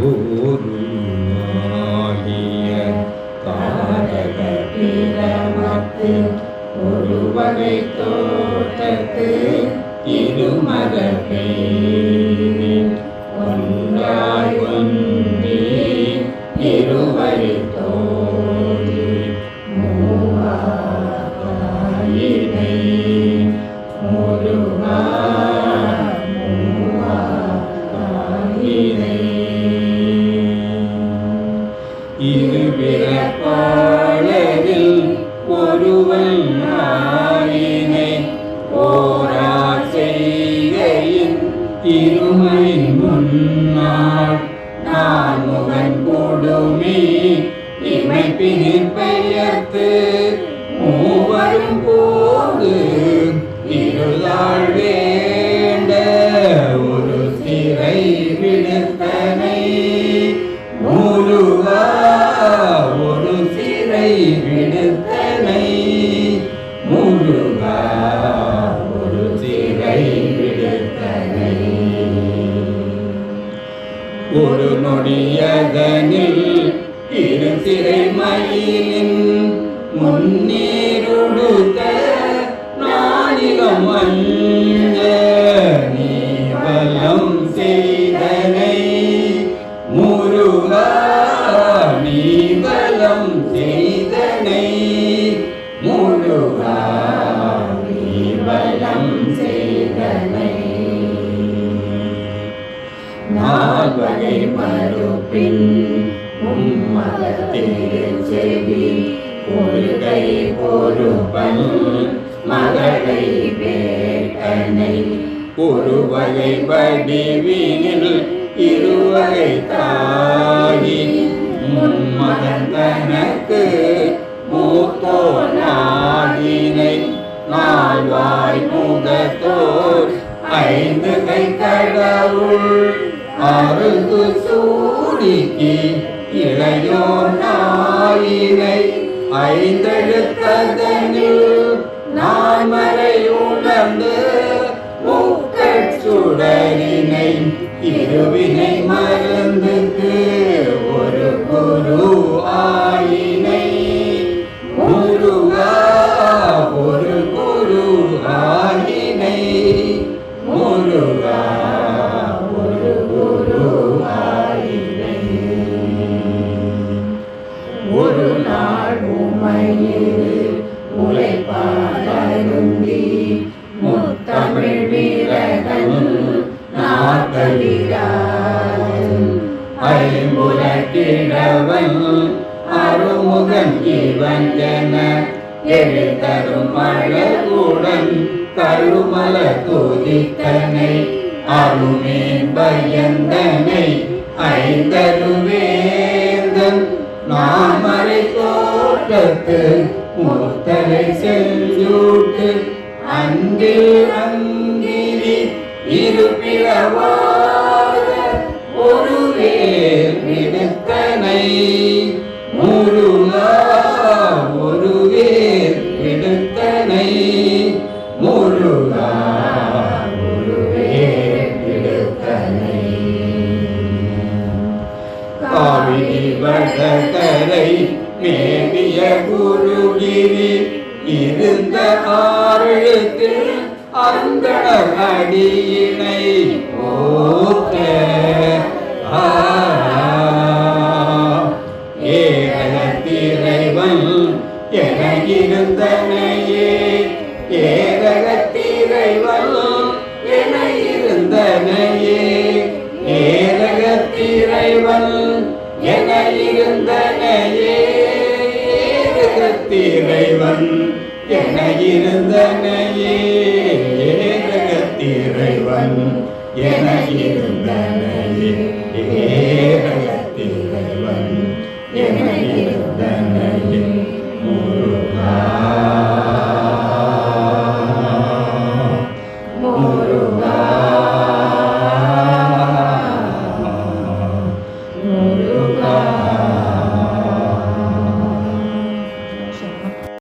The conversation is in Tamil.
ஊருமாகிய தாரக பிரமத்து ஒரு வகை தோட்டத்து ஒன்றாய் முன்னாள் நான் முகன் கொடுமி இமை பெயர்த்து ஒரு நொடியதனில் இரு சிறை மயிலின் முன்னேறுடுத்த மறுப்பின் உம்மதத்தில் செவி ஒரு கை பொறுப்பன் மகளை வேட்டனை. ஒரு வகை வடிவினில் இருவகை தாயி மும்மகன் தனக்கு மூத்தோ நாடினை நால்வாய் முகத்தோர் ஐந்து கை கடவுள் அருந்து சூடிக்கு இளையோர் நாயினை ஐந்தெழுத்ததனில் நான் மறை உணர்ந்து முக்கட் சுடரினை இருவினை மருந்துக்கு உழைப்பாளருந்தி முத்தமிழ் வீரகன் நாட்டலிராஜன் ஐம்புலக்கிழவன் அருமுகன் இவன் என எழுதரும் அழகுடன் கருமல துதித்தனை அருமே பயந்தனை ஐந்தருவேந்தன் நாமரை தோட்டத்து முத்தலை செஞ்சூட்டு அங்கே அங்கிரி இருப்பிறவாத வடகரை மேவிய குருகிரி இருந்த ஆறுத்தில் அந்த அடியினை போத்த என இருந்தனையே இறைவன் என இருந்தனையே இறைவன் என இருந்தனையே இறைவன் என இருந்தனையே முருகா